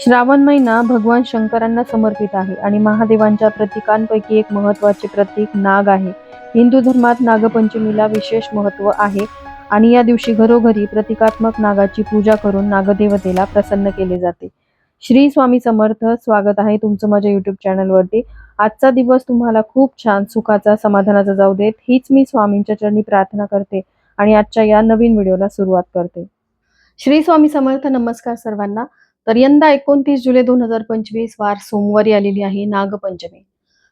श्रावण महिना भगवान शंकरांना समर्पित आहे आणि महादेवांच्या प्रतीकांपैकी एक महत्त्वाचे प्रतीक नाग आहे. हिंदू धर्मात नागपंचमीला विशेष महत्त्व आहे आणि या दिवशी घरोघरी प्रतिकात्मक नागाची पूजा करून नागदेवतेला प्रसन्न केले जाते. श्री स्वामी समर्थ स्वागत आहे तुमचं माझ्या युट्यूब चॅनलवरती आजचा दिवस तुम्हाला खूप छान सुखाचा समाधानाचा जाऊ देत. हीच मी स्वामींच्या चरणी प्रार्थना करते आणि आजच्या या नवीन व्हिडिओला सुरुवात करते. श्री स्वामी समर्थ नमस्कार सर्वांना. तर यंदा एकोणतीस जुलै दोन हजार पंचवीस वार सोमवारी आलेली आहे नागपंचमी.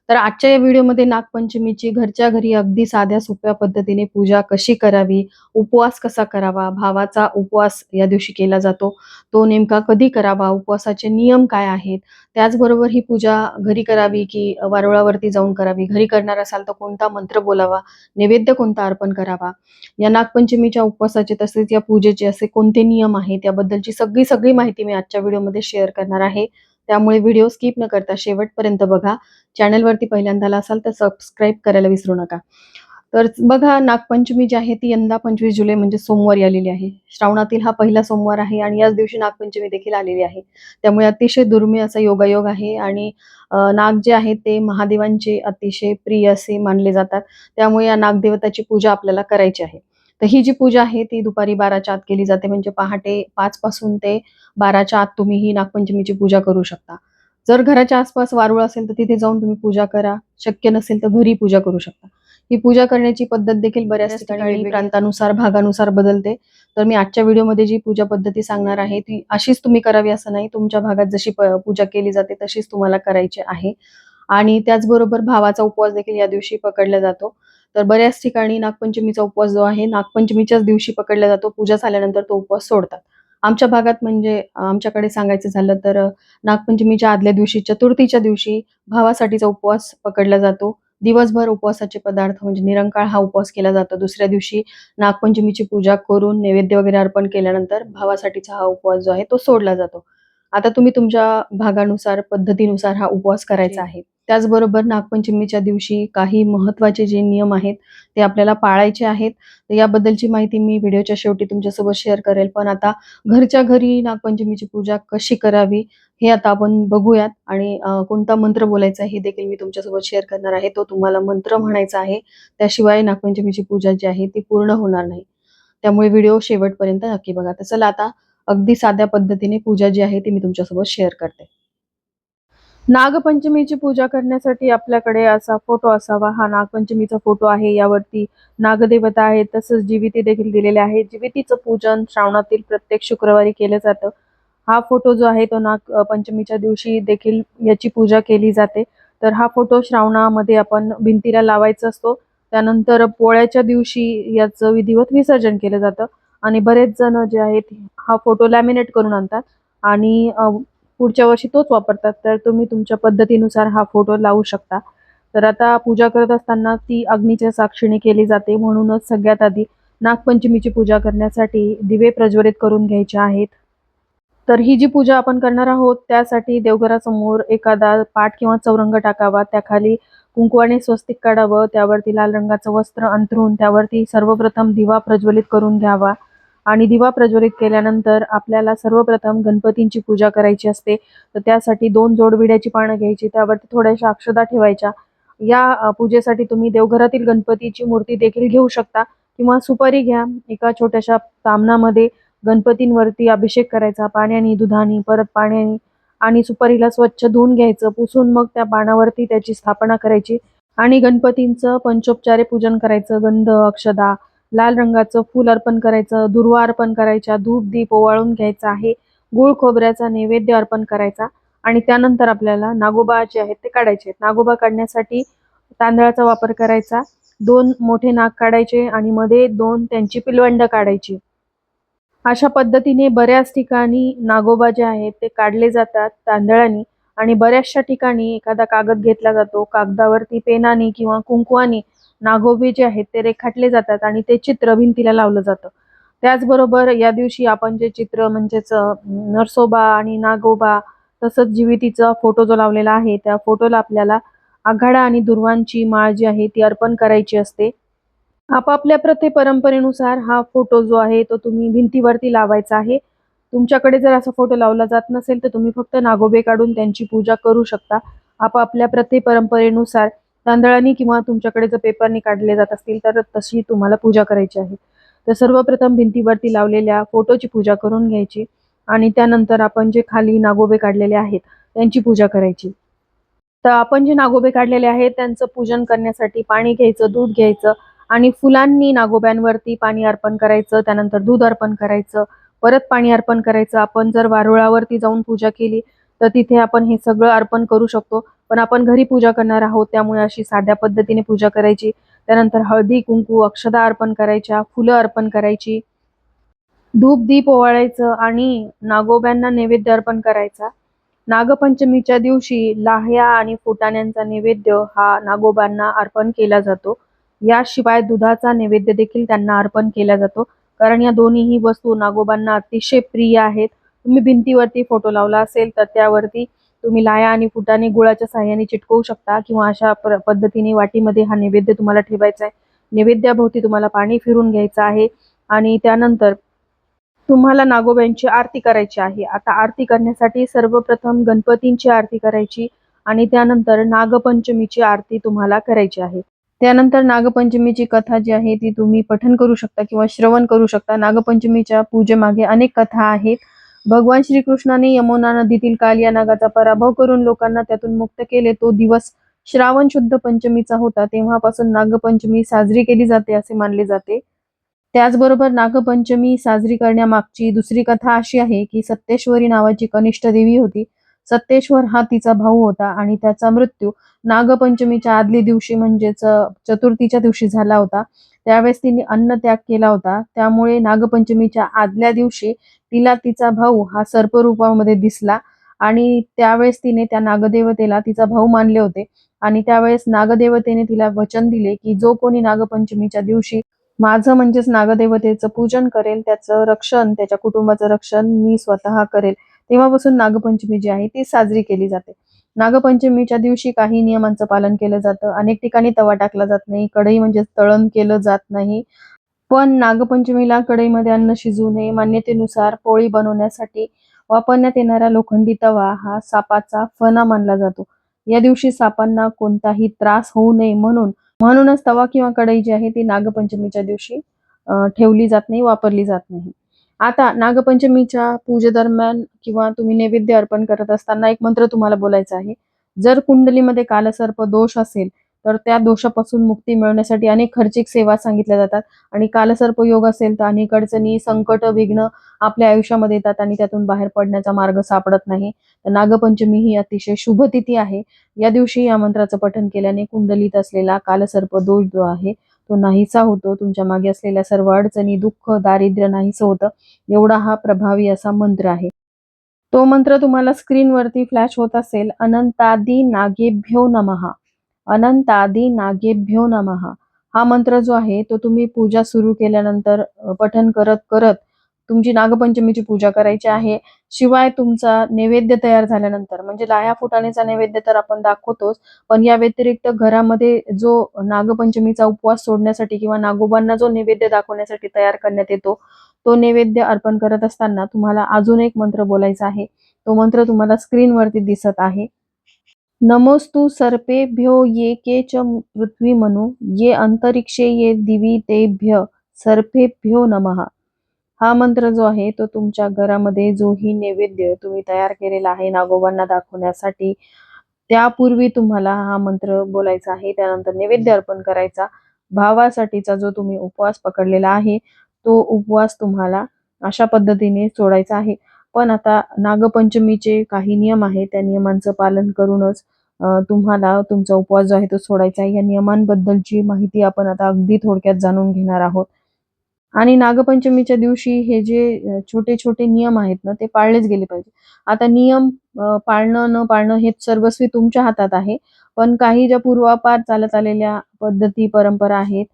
तर आजच्या या व्हिडिओमध्ये नागपंचमीची घरच्या घरी अगदी साध्या सोप्या पद्धतीने पूजा कशी करावी उपवास कसा करावा भावाचा उपवास या दिवशी केला जातो तो नेमका कधी करावा उपवासाचे नियम काय आहेत त्याचबरोबर ही पूजा घरी करावी की वारुळावरती जाऊन करावी घरी करणार असाल तर कोणता मंत्र बोलावा नैवेद्य कोणता अर्पण करावा या नागपंचमीच्या उपवासाचे तसेच या पूजेचे असे कोणते नियम आहेत याबद्दलची सगळी सगळी माहिती मी आजच्या व्हिडिओमध्ये शेअर करणार आहे. त्यामुळे व्हिडिओ स्किप न करता शेवटपर्यंत बघा. चॅनलवरती पहिल्यांदा असाल तर सबस्क्राईब करायला विसरू नका. तर बघा नागपंचमी जी आहे ती यंदा पंचवीस जुलै म्हणजे सोमवारी आलेली आहे. श्रावणातील हा पहिला सोमवार आहे आणि याच दिवशी नागपंचमी देखील आलेली आहे. त्यामुळे अतिशय दुर्मिळ असा योगायोग आहे आणि नाग जे आहे ते महादेवांचे अतिशय प्रिय असे मानले जातात. त्यामुळे या नागदेवताची पूजा आपल्याला करायची आहे. तर ही जी पूजा आहे ती दुपारी बाराच्या आत केली जाते. म्हणजे पहाटे पाच पासून ते बाराच्या आत तुम्ही ही नागपंचमीची पूजा करू शकता. जर घराच्या आसपास वारुळ असेल तर तिथे जाऊन तुम्ही पूजा करा. शक्य नसेल तर घरी पूजा करू शकता. ही पूजा करण्याची पद्धत देखील बऱ्याच ठिकाणी प्रांतानुसार भागानुसार बदलते. तर मी आजच्या व्हिडिओमध्ये जी पूजा पद्धती सांगणार आहे ती अशीच तुम्ही करावी असं नाही. तुमच्या भागात जशी पूजा केली जाते तशीच तुम्हाला करायची आहे. आणि त्याचबरोबर भावाचा उपवास देखील या दिवशी पकडला जातो. तर बऱ्याच ठिकाणी नागपंचमीचा उपवास जो आहे नागपंचमीच्याच दिवशी पकडला जातो. पूजा झाल्यानंतर तो उपवास सोडतात. आमच्या भागात म्हणजे आमच्याकडे सांगायचं झालं तर नागपंचमीच्या आदल्या दिवशी चतुर्थीच्या दिवशी भावासाठीचा उपवास पकडला जातो. दिवसभर उपवासाचे पदार्थ म्हणजे निरंकाळ हा उपवास केला जातो. दुसऱ्या दिवशी नागपंचमीची पूजा करून नैवेद्य वगैरे अर्पण केल्यानंतर भावासाठीचा हा उपवास जो आहे तो सोडला जातो. आता तुम्ही तुमच्या भागानुसार पद्धतीनुसार हा उपवास करायचा आहे. त्याचबरोबर नागपंचमीच्या दिवशी काही महत्त्वाचे जे नियम आहेत ते आपल्याला पाळायचे आहेत. तर याबद्दलची माहिती मी व्हिडिओच्या शेवटी तुमच्यासोबत शेअर करेल. पण आता घरच्या घरी नागपंचमीची पूजा कशी करावी हे आता आपण बघूयात. आणि कोणता मंत्र बोलायचा हे देखील मी तुमच्यासोबत शेअर करणार आहे. तो तुम्हाला मंत्र म्हणायचा आहे. त्याशिवाय नागपंचमीची पूजा जी आहे ती पूर्ण होणार नाही. त्यामुळे व्हिडिओ शेवटपर्यंत नक्की बघा. तर चला आता अगदी साध्या पद्धतीने पूजा जी आहे ती मी तुमच्यासोबत शेअर करते. नागपंचमीची पूजा करण्यासाठी आपल्याकडे असा फोटो असावा. हा नागपंचमीचा फोटो आहे. यावरती नागदेवता आहे तसंच जीविती देखील दिलेले आहे जीवितीचं पूजन श्रावणातील प्रत्येक शुक्रवारी केलं जातं. हा फोटो जो आहे तो नागपंचमीच्या दिवशी देखील याची पूजा केली जाते. तर हा फोटो श्रावणामध्ये आपण भिंतीला लावायचा असतो. त्यानंतर पोळ्याच्या दिवशी याचं विधिवत विसर्जन केलं जातं. आणि बरेच जण जे आहेत हा फोटो लॅमिनेट करून आणतात. आणि पुढच्या वर्षी तोच वापरतात. तर तुम्ही तुमच्या पद्धतीनुसार हा फोटो लावू शकता. तर आता पूजा करत असताना ती अग्नीच्या साक्षीने केली जाते. म्हणूनच सगळ्यात आधी नागपंचमीची पूजा करण्यासाठी दिवे प्रज्वलित करून घ्यायचे आहेत. तर ही जी पूजा आपण करणार आहोत त्यासाठी देवघरासमोर एखादा पाठ किंवा चौरंग टाकावा. त्याखाली कुंकवाने स्वस्तिक काढावं. त्यावरती लाल रंगाचं वस्त्र अंथरून त्यावरती सर्वप्रथम दिवा प्रज्वलित करून घ्यावा. आणि दिवा प्रज्वलित केल्यानंतर आपल्याला सर्वप्रथम गणपतींची पूजा करायची असते. तर त्यासाठी दोन जोडविड्याची पानं घ्यायची त्यावरती थोड्याशा अक्षदा ठेवायच्या. या पूजेसाठी तुम्ही देवघरातील गणपतीची मूर्ती देखील घेऊ शकता किंवा सुपारी घ्या. एका छोट्याशा तामणामध्ये गणपतींवरती अभिषेक करायचा. पाण्याने दुधाने परत पाण्याने आणि सुपारीला स्वच्छ धुवून घ्यायचं. पुसून मग त्या पानावरती त्याची स्थापना करायची आणि गणपतींचं पंचोपचारे पूजन करायचं. गंध अक्षदा लाल रंगाचं फूल अर्पण करायचं दुर्वा अर्पण करायच्या धूप दीप ओवाळून घ्यायचा आहे गुळ खोबऱ्याचा नैवेद्य अर्पण करायचा आणि त्यानंतर आपल्याला नागोबा जे आहेत ते काढायचे आहेत. नागोबा काढण्यासाठी तांदळाचा वापर करायचा दोन मोठे नाग काढायचे आणि मध्ये दोन त्यांची पिलवंड काढायची. अशा पद्धतीने बऱ्याच ठिकाणी नागोबा जे आहेत ते काढले जातात तांदळाने आणि बऱ्याचशा ठिकाणी एखादा कागद घेतला जातो कागदावरती पेनाने किंवा कुंकवानी नागोबे जे आहेत ते रेखाटले जातात आणि ते चित्र भिंतीला लावलं जातं. त्याचबरोबर या दिवशी आपण जे चित्र म्हणजेच नरसोबा आणि नागोबा तसंच जीवितीचा फोटो जो लावलेला आहे त्या फोटोला आपल्याला आघाडा आणि दुर्वांची माळ जी आहे ती अर्पण करायची असते. आपापल्या प्रथे परंपरेनुसार हा फोटो जो आहे तो तुम्ही भिंतीवरती लावायचा आहे. तुमच्याकडे जर असा फोटो लावला जात नसेल तर तुम्ही फक्त नागोबे काढून त्यांची पूजा करू शकता. आपापल्या प्रति परंपरेनुसार तांदळाने किंवा तुमच्याकडे जर पेपरनी काढले जात असतील तर तशी तुम्हाला पूजा करायची आहे. तर सर्वप्रथम भिंतीवरती लावलेल्या फोटोची पूजा करून घ्यायची आणि त्यानंतर आपण जे खाली नागोबे काढलेले आहेत त्यांची पूजा करायची. तर आपण जे नागोबे काढलेले आहेत त्यांचं पूजन करण्यासाठी पाणी घ्यायचं दूध घ्यायचं आणि फुलांनी नागोब्यांवरती पाणी अर्पण करायचं त्यानंतर दूध अर्पण करायचं परत पाणी अर्पण करायचं. आपण जर वारुळावरती जाऊन पूजा केली तर तिथे आपण हे सगळं अर्पण करू शकतो. पण आपण घरी पूजा करणार आहोत त्यामुळे अशी साध्या पद्धतीने पूजा करायची. त्यानंतर हळदी कुंकू अक्षदा अर्पण करायच्या फुलं अर्पण करायची. धूप दीप ओवाळायचं आणि नागोब्यांना नैवेद्य अर्पण करायचा. नागपंचमीच्या दिवशी लाह्या आणि फुटाण्यांचा नैवेद्य हा नागोबांना अर्पण केला जातो. याशिवाय दुधाचा नैवेद्य देखील त्यांना अर्पण केला जातो. कारण या दोन्हीही वस्तू नागोबांना अतिशय प्रिय आहेत. तुम्ही भिंतीवरती फोटो लावला असेल तर त्यावरती तुम्ही लाया आणि फुटाने गुळाच्या साह्याने चिटकवू शकता किंवा अशा पद्धतीने वाटीमध्ये हा नैवेद्य तुम्हाला ठेवायचा आहे. नैवेद्याभोवती तुम्हाला पाणी फिरून घ्यायचं आहे आणि त्यानंतर तुम्हाला नागोब्यांची आरती करायची आहे. आता आरती करण्यासाठी सर्वप्रथम गणपतींची आरती करायची आणि त्यानंतर नागपंचमीची आरती तुम्हाला करायची आहे. त्यानंतर नागपंचमीची कथा जी आहे ती तुम्ही पठन करू शकता किंवा श्रवण करू शकता. नागपंचमीच्या पूजेमागे अनेक कथा आहेत. भगवान श्रीकृष्णाने यमुना नदीतील काल या नागाचा पराभव करून लोकांना त्यातून मुक्त केले. तो दिवस श्रावण शुद्ध पंचमीचा होता. तेव्हापासून नागपंचमी साजरी केली जाते असे मानले जाते. त्याचबरोबर नागपंचमी साजरी करण्यामागची दुसरी कथा अशी आहे की सत्तेश्वरी नावाची कनिष्ठ देवी होती. सत्तेश्वर हा तिचा भाऊ होता आणि त्याचा मृत्यू नागपंचमीच्या आदल्या दिवशी म्हणजेच चतुर्थीच्या दिवशी झाला होता. त्यावेळेस तिने अन्न त्याग केला होता. त्यामुळे नागपंचमीच्या आदल्या दिवशी तिला तिचा भाऊ हा सर्परूपामध्ये दिसला आणि त्यावेळेस तिने त्या नागदेवतेला तिचा भाऊ मानले होते. आणि त्यावेळेस नागदेवतेने तिला वचन दिले की जो कोणी नागपंचमीच्या दिवशी माझं म्हणजेच नागदेवतेचं पूजन करेल त्याचं रक्षण त्याच्या कुटुंबाचं रक्षण मी स्वतः करेल. तेव्हापासून नागपंचमी जी आहे ती साजरी केली जाते. नागपंचमीच्या दिवशी काही नियमांचं पालन केलं जातं. अनेक ठिकाणी तवा टाकला जात नाही. कढई म्हणजे तळण केलं जात नाही. पण नागपंचमीला कढईमध्ये अन्न शिजू नये. मान्यतेनुसार पोळी बनवण्यासाठी वापरण्यात येणारा लोखंडी तवा हा सापाचा फणा मानला जातो. या दिवशी सापांना कोणताही त्रास होऊ नये म्हणून म्हणूनच तवा किंवा कढई जी आहे ती नागपंचमीच्या दिवशी ठेवली जात नाही वापरली जात नाही. आता नागपंचमीच्या पूजेदरम्यान किंवा तुम्ही नैवेद्य अर्पण करत असताना एक मंत्र तुम्हाला बोलायचा आहे. जर कुंडलीमध्ये कालसर्प दोष असेल तर त्या दोषापासून मुक्ती मिळवण्यासाठी अनेक खर्चिक सेवा सांगितल्या जातात. आणि कालसर्प योग असेल तर अनेक अडचणी संकट विघ्न आपल्या आयुष्यामध्ये येतात आणि त्यातून बाहेर पडण्याचा मार्ग सापडत नाही. तर नागपंचमी ही अतिशय शुभ तिथी आहे. या दिवशी या मंत्राचं पठण केल्याने कुंडलीत असलेला कालसर्प दोष जो आहे तो नाहीसा होतो तुमच्या मागे असलेल्या सर्व अडचणी दुःख दारिद्र्य नाहीसं होतं एवढा हा प्रभावी असा मंत्र आहे. तो मंत्र तुम्हाला स्क्रीनवरती फ्लॅश होत असेल अनंतादी नागेभ्यो नमहा अनंतादी नागेभ्यो नमहा. हा मंत्र जो आहे तो तुम्ही पूजा सुरू केल्यानंतर पठन करत करत तुमची नागपंचमीची पूजा करायची आहे. शिवाय तुमचा नैवेद्य तयार झाल्यानंतर म्हणजे लाया फुटाण्याचा नैवेद्य तर आपण दाखवतोच पण या व्यतिरिक्त घरामध्ये जो नागपंचमीचा उपवास सोडण्यासाठी किंवा नागोबांना जो नैवेद्य दाखवण्यासाठी तयार करण्यात येतो तो नैवेद्य अर्पण करत असताना तुम्हाला अजून एक मंत्र बोलायचा आहे. तो मंत्र तुम्हाला स्क्रीनवरती दिसत आहे. नमोस्तु सर्पेभ्यो ये के च पृथ्वी मनु ये अंतरिक्षे ये दिवी तेभ्य सर्पेभ्यो नमः. हा मंत्र जो आहे तो तुमच्या घरामध्ये जोही नैवेद्य तुम्ही तयार केलेला आहे नागोबांना दाखवण्यासाठी. त्यापूर्वी तुम्हाला हा मंत्र बोलायचा आहे त्यानंतर नैवेद्य अर्पण करायचा. भावासाठीचा जो तुम्ही उपवास पकडलेला आहे तो उपवास तुम्हाला अशा पद्धतीने सोडायचा आहे. पण आता नागपंचमीचे काही नियम आहेत त्या नियमांचं पालन करूनच तुम्हाला तुमचा उपवास जो आहे तो सोडायचा आहे. या नियमांबद्दलची माहिती आपण आता अगदी थोडक्यात जाणून घेणार आहोत. आणि नागपंचमीच्या दिवशी हे जे छोटे छोटे नियम आहेत ना ते पाळलेच गेले पाहिजे. आता नियम पाळणं न पाळणं हे सर्वस्वी तुमच्या हातात आहे पण काही ज्या पूर्वापार चालत आलेल्या पद्धती परंपरा आहेत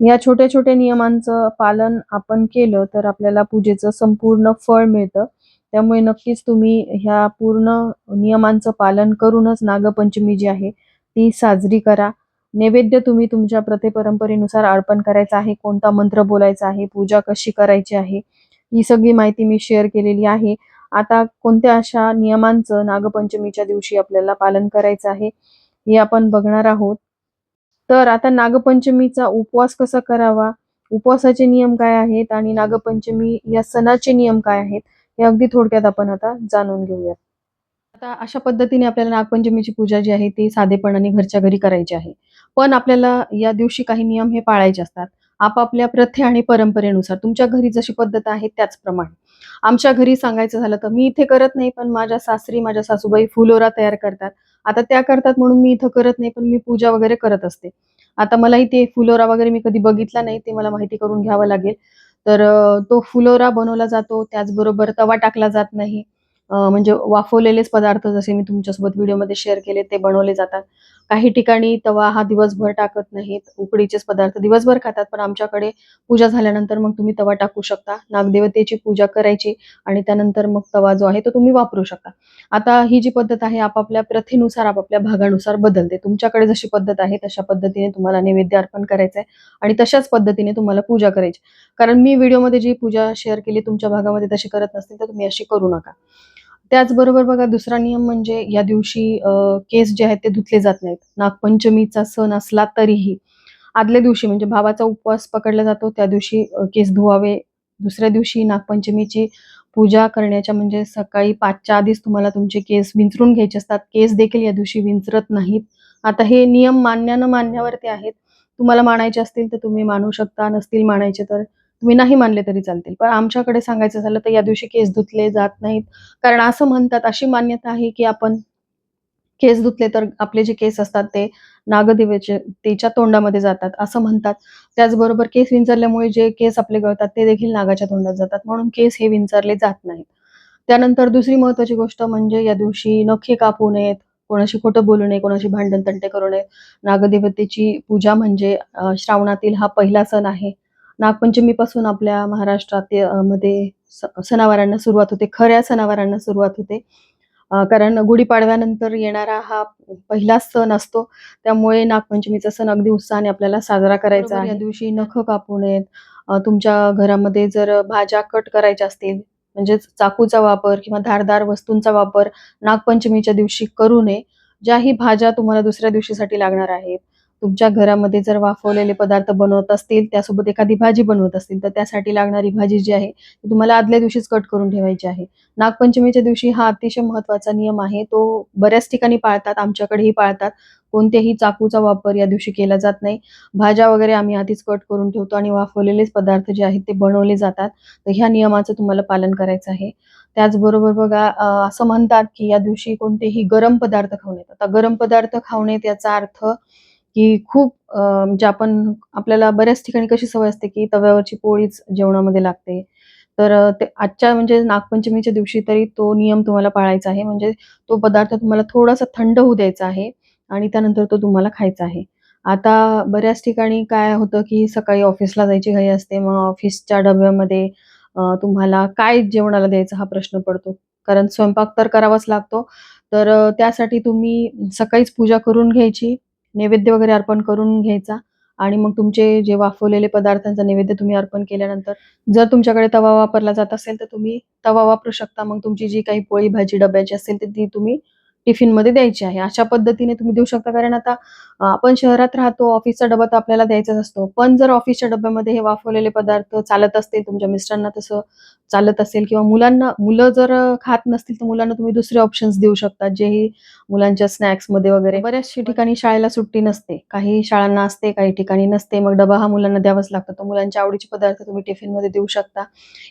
या छोट्या छोट्या नियमांचं पालन आपण केलं तर आपल्याला पूजेचं संपूर्ण फळ मिळतं. त्यामुळे नक्कीच तुम्ही ह्या पूर्ण नियमांचं पालन करूनच नागपंचमी जी आहे ती साजरी करा. नैवेद्य तुम्ही तुमच्या प्रथे परंपरेनुसार अर्पण करायचा आहे कोणता मंत्र बोलायचा आहे पूजा कशी करायची आहे ही सगळी माहिती मी शेअर केलेली आहे. आता कोणत्या अशा नियमांचं नागपंचमीच्या दिवशी आपल्याला पालन करायचं आहे हे आपण बघणार आहोत. तर आता नागपंचमीचा उपवास कसा करावा? उपवासाचे नियम काय आहेत आणि नागपंचमी या सणाचे नियम काय आहेत हे अगदी थोडक्यात आपण आता जाणून घेऊयात. आता अशा पद्धतीने आपल्याला नागपंचमीची पूजा जी आहे ती साधेपणाने घरच्या घरी करायची आहे. पण आपल्याला या दिवशी काही नियम हे पाळायचे असतात. आपापल्या प्रथे आणि परंपरेनुसार तुमच्या घरी जशी पद्धत आहे त्याचप्रमाणे. आमच्या घरी सांगायचं झालं तर मी इथे करत नाही पण माझ्या सासरी माझ्या सासूबाई फुलोरा तयार करतात. आता त्या करतात म्हणून मी इथं करत नाही पण मी पूजा वगैरे करत असते. आता मलाही ते फुलोरा वगैरे मी कधी बघितला नाही ते मला माहिती करून घ्यावं लागेल. तर तो फुलोरा बनवला जातो त्याचबरोबर तवा टाकला जात नाही. म्हणजे वाफवलेलेच पदार्थ जसे मी तुमच्यासोबत व्हिडिओमध्ये शेअर केले ते बनवले जातात. काही ठिकाणी तवा हा दिवसभर टाकत नाहीत उकडीचेच पदार्थ दिवसभर खातात पण आमच्याकडे पूजा झाल्यानंतर मग तुम्ही तवा टाकू शकता. नागदेवतेची पूजा करायची आणि त्यानंतर मग तवा जो आहे तो तुम्ही वापरू शकता. आता ही जी पद्धत आहे आपापल्या प्रथेनुसार आपापल्या भागानुसार बदलते. तुमच्याकडे जशी पद्धत आहे तशा पद्धतीने तुम्हाला नैवेद्य अर्पण करायचंय आणि तशाच पद्धतीने तुम्हाला पूजा करायची. कारण मी व्हिडिओमध्ये जी पूजा शेअर केली तुमच्या भागामध्ये तशी करत नसतील तर तुम्ही अशी करू नका. त्याचबरोबर बघा दुसरा नियम म्हणजे या दिवशी केस जे आहेत ते धुतले जात नाहीत. नागपंचमीचा सण असला तरीही. आदल्या दिवशी म्हणजे भावाचा उपवास पकडला जातो त्या दिवशी केस धुवावे. दुसऱ्या दिवशी नागपंचमीची पूजा करण्याच्या म्हणजे सकाळी पाचच्या आधीच तुम्हाला तुमचे केस विंचरून घ्यायचे असतात. केस देखील या दिवशी विंचरत नाहीत. आता हे नियम मान्य न मान्यावरती आहेत. तुम्हाला मानायचे असतील तर तुम्ही मानू शकता नसतील मानायचे तर. तुम्ही नाही मानले तरी चालतील. पण आमच्याकडे सांगायचं झालं तर या दिवशी केस धुतले जात नाहीत. कारण असं म्हणतात अशी मान्यता आहे की आपण केस धुतले तर आपले जे केस असतात ते नागदेवाचे तिच्या तोंडामध्ये जातात असं म्हणतात. त्याचबरोबर केस विंचरल्यामुळे जे केस आपले गळतात ते देखील नागाच्या तोंडात जातात. म्हणून केस हे विंचरले जात नाहीत. त्यानंतर दुसरी महत्वाची गोष्ट म्हणजे या दिवशी नखे कापू नयेत. कोणाशी खोटं बोलू नये कोणाशी भांडण तंटे करू नये. नागदेवतेची पूजा म्हणजे श्रावणातील हा पहिला सण आहे. नागपंचमीपासून आपल्या महाराष्ट्रात मध्ये सणावारांना सुरुवात होते. खऱ्या सणावारांना सुरुवात होते. कारण गुढीपाडव्यानंतर येणारा हा पहिला सण असतो. त्यामुळे नागपंचमीचा सण अगदी उत्साहाने आपल्याला साजरा करायचा आहे या दिवशी नख कापू नयेत. तुमच्या घरामध्ये जर भाज्या कट करायच्या असतील म्हणजेच चाकूचा वापर किंवा धारदार वस्तूंचा वापर नागपंचमीच्या दिवशी करू नये. ज्याही भाज्या तुम्हाला दुसऱ्या दिवशीसाठी लागणार आहेत. तुमच्या घरामध्ये जर वाफवलेले पदार्थ बनवत असतील त्यासोबत एखादी भाजी बनवत असतील तर त्यासाठी लागणारी भाजी जी आहे ती तुम्हाला आदल्या दिवशीच कट करून ठेवायची आहे. नागपंचमीच्या दिवशी हा अतिशय महत्त्वाचा नियम आहे. तो बऱ्याच ठिकाणी पाळतात आमच्याकडेही पाळतात. कोणत्याही चाकूचा वापर या दिवशी केला जात नाही. भाज्या वगैरे आम्ही आधीच कट करून ठेवतो आणि वाफवलेलेच पदार्थ जे आहेत ते बनवले जातात. तर ह्या नियमाचं तुम्हाला पालन करायचं आहे. त्याचबरोबर बघा असं म्हणतात की या दिवशी कोणतेही गरम पदार्थ खाऊ नयेत आता गरम पदार्थ खाऊ नयेत याचा अर्थ की खूप म्हणजे आपण आपल्याला बऱ्याच ठिकाणी कशी सवय असते की तव्यावरची पोळीच जेवणामध्ये लागते. तर ते आजच्या म्हणजे नागपंचमीच्या दिवशी तरी तो नियम तुम्हाला पाळायचा आहे. म्हणजे तो पदार्थ तुम्हाला थोडासा थंड होऊ द्यायचा आहे आणि त्यानंतर तो तुम्हाला खायचा आहे. आता बऱ्याच ठिकाणी काय होतं की सकाळी ऑफिसला जायची घाई असते. मग ऑफिसच्या डब्यामध्ये तुम्हाला काय जेवणाला द्यायचा हा प्रश्न पडतो. कारण स्वयंपाक तर करावाच लागतो. तर त्यासाठी तुम्ही सकाळीच पूजा करून घ्यायची. नैवेद्य वगैरे अर्पण करून घ्यायचा. आणि मग तुमचे जे वाफवलेले पदार्थांचा नैवेद्य तुम्ही अर्पण केल्यानंतर जर तुमच्याकडे तवा वापरला जात असेल तर तुम्ही तवा वापरू शकता. मग तुमची जी काही पोळी भाजी डब्याची असेल तर ती तुम्ही टिफिनमध्ये द्यायची आहे. अशा पद्धतीने तुम्ही देऊ शकता. कारण आता आपण शहरात राहतो ऑफिसचा डबा तर आपल्याला द्यायचाच असतो. पण जर ऑफिसच्या डब्यामध्ये हे वाफवलेले पदार्थ चालत असतील तुमच्या मिस्टरांना तसं चालत असेल किंवा मुलांना मुलं जर खात नसतील तर मुलांना तुम्ही दुसरे ऑप्शन्स देऊ शकता. जेही मुलांच्या स्नॅक्समध्ये वगैरे. बऱ्याचशा ठिकाणी शाळेला सुट्टी नसते. काही शाळांना असते काही ठिकाणी नसते. मग डबा हा मुलांना द्यावाच लागतो. तो मुलांच्या आवडीचे पदार्थ तुम्ही टिफिनमध्ये देऊ शकता.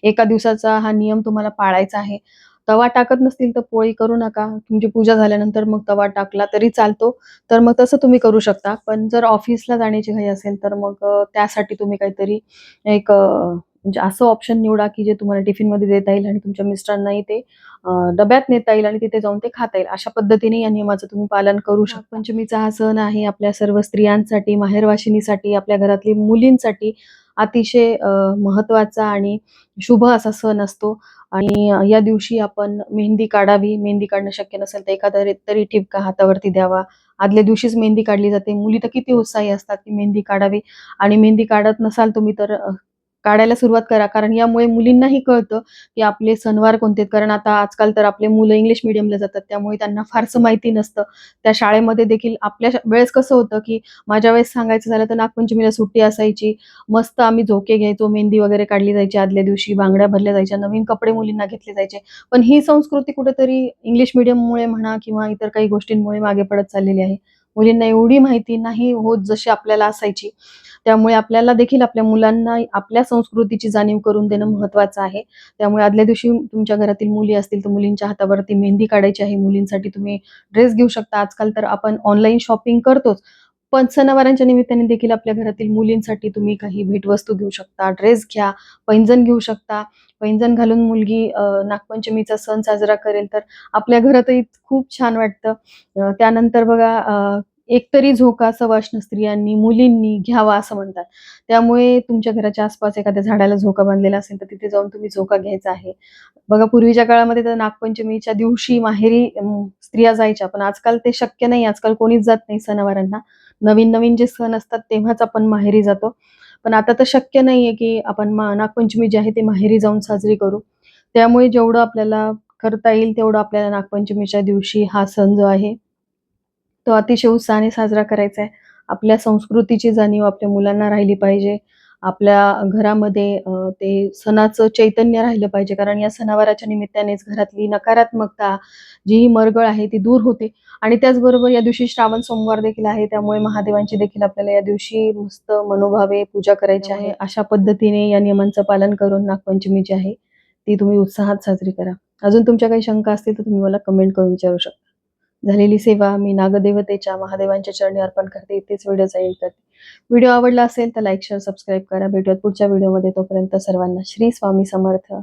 एका दिवसाचा हा नियम तुम्हाला पाळायचा आहे. तवा टाकत नसतील तर पोळी करू नका. तुमची पूजा झाल्यानंतर मग तवा टाकला तरी चालतो. तर मग तसं तुम्ही करू शकता. पण जर ऑफिसला जाण्याची घाई असेल तर मग त्यासाठी तुम्ही काहीतरी एक म्हणजे असं ऑप्शन निवडा की जे तुम्हाला टिफिनमध्ये देता येईल आणि तुमच्या मिस्टरांनाही ते डब्यात नेता येईल आणि तिथे जाऊन ते खाता येईल. अशा पद्धतीने या नियमाचं तुम्ही पालन करू शकता. पंचमीचा हा सण आहे आपल्या सर्व स्त्रियांसाठी माहेरवाशिनीसाठी आपल्या घरातली मुलींसाठी. अतिशय महत्त्वाचा आणि शुभ असा सण असतो. आणि या दिवशी आपण मेहंदी काढावी. मेहंदी काढणं शक्य नसेल तर एखादा तरी ठिपका हातावरती द्यावा. आदल्या दिवशीच मेहंदी काढली जाते. मुली तर किती उत्साही असतात की मेहंदी काढावी. आणि मेहंदी काढत नसाल तुम्ही तर काढायला सुरुवात करा. कारण यामुळे मुलींनाही कळतं की आपले सणवार कोणते कारण आता आजकाल तर आपले मुलं इंग्लिश मिडियमला जातात. त्यामुळे त्यांना फारसं माहिती नसतं. त्या शाळेमध्ये देखील आपल्या वेळेस कसं होतं की माझ्या वेळेस सांगायचं झालं तर नागपंचमीला सुट्टी असायची. मस्त आम्ही झोके घ्यायचो मेहंदी वगैरे काढली जायची आदल्या दिवशी बांगड्या भरल्या जायच्या नवीन कपडे मुलींना घेतले जायचे. पण ही संस्कृती कुठेतरी इंग्लिश मिडियममुळे म्हणा किंवा इतर काही गोष्टींमुळे मागे पडत चाललेली आहे. मुलींना एवढी माहिती नाही होत जशी आपल्याला असायची. त्यामुळे आपल्याला देखील आपल्या मुलांना आपल्या संस्कृतीची जाणीव करून देणं महत्वाचं आहे. त्यामुळे आदल्या दिवशी तुमच्या घरातील मुली असतील तर मुलींच्या हातावरती मेहंदी काढायची आहे. मुलींसाठी तुम्ही ड्रेस घेऊ शकता. आजकाल तर आपण ऑनलाईन शॉपिंग करतोच. पण सणावारांच्या निमित्ताने देखील आपल्या घरातील मुलींसाठी तुम्ही काही भेटवस्तू घेऊ शकता. ड्रेस घ्या पैंजण घेऊ शकता. पैंजण घालून मुलगी नागपंचमीचा सण साजरा करेल तर आपल्या घरातही खूप छान वाटतं. त्यानंतर बघा एकतरी झोका सवाष्ण स्त्रियांनी मुलींनी घ्यावा असं म्हणतात. त्यामुळे तुमच्या घराच्या आसपास एखाद्या झाडाला झोका बांधलेला असेल तर तिथे जाऊन तुम्ही झोका घ्यायचा आहे. बघा पूर्वीच्या काळामध्ये तर नागपंचमीच्या दिवशी माहेरी स्त्रिया जायच्या पण आजकाल ते शक्य नाही. आजकाल कोणीच जात नाही सणावारांना. नवीन नवीन जे सण असतात तेव्हाच आपण माहेरी जातो. पण आता तर शक्य नाहीये की आपण नागपंचमी जी आहे ते माहेरी जाऊन साजरी करू. त्यामुळे जेवढं आपल्याला करता येईल तेवढं आपल्याला नागपंचमीच्या दिवशी हा सण जो आहे तो अतिशय उत्साहाने साजरा करायचा आहे आपल्या संस्कृतीची जाणीव आपल्या मुलांना राहिली पाहिजे. आपल्या घरामध्ये ते सणाचं चैतन्य राहिलं पाहिजे. कारण या सणावाराच्या निमित्तानेच घरातली नकारात्मकता जी मरगळ आहे ती दूर होते. आणि त्याचबरोबर या दिवशी श्रावण सोमवार देखील आहे. त्यामुळे महादेवांची देखील आपल्याला या दिवशी मस्त मनोभावे पूजा करायची आहे. अशा पद्धतीने या नियमांचं पालन करून नागपंचमी जी आहे ती तुम्ही उत्साहात साजरी करा. अजून तुमच्या काही शंका असतील तर तुम्ही मला कमेंट करून विचारू शकता. झालेली सेवा मी नागदेवतेच्या महादेवांच्या चरणी अर्पण करते. इथेच व्हिडिओ एंड करते. व्हिडिओ आवडला असेल तर लाईक शेअर सबस्क्राईब करा. भेटूयात पुढच्या व्हिडिओमध्ये. तोपर्यंत सर्वांना श्री स्वामी समर्थ.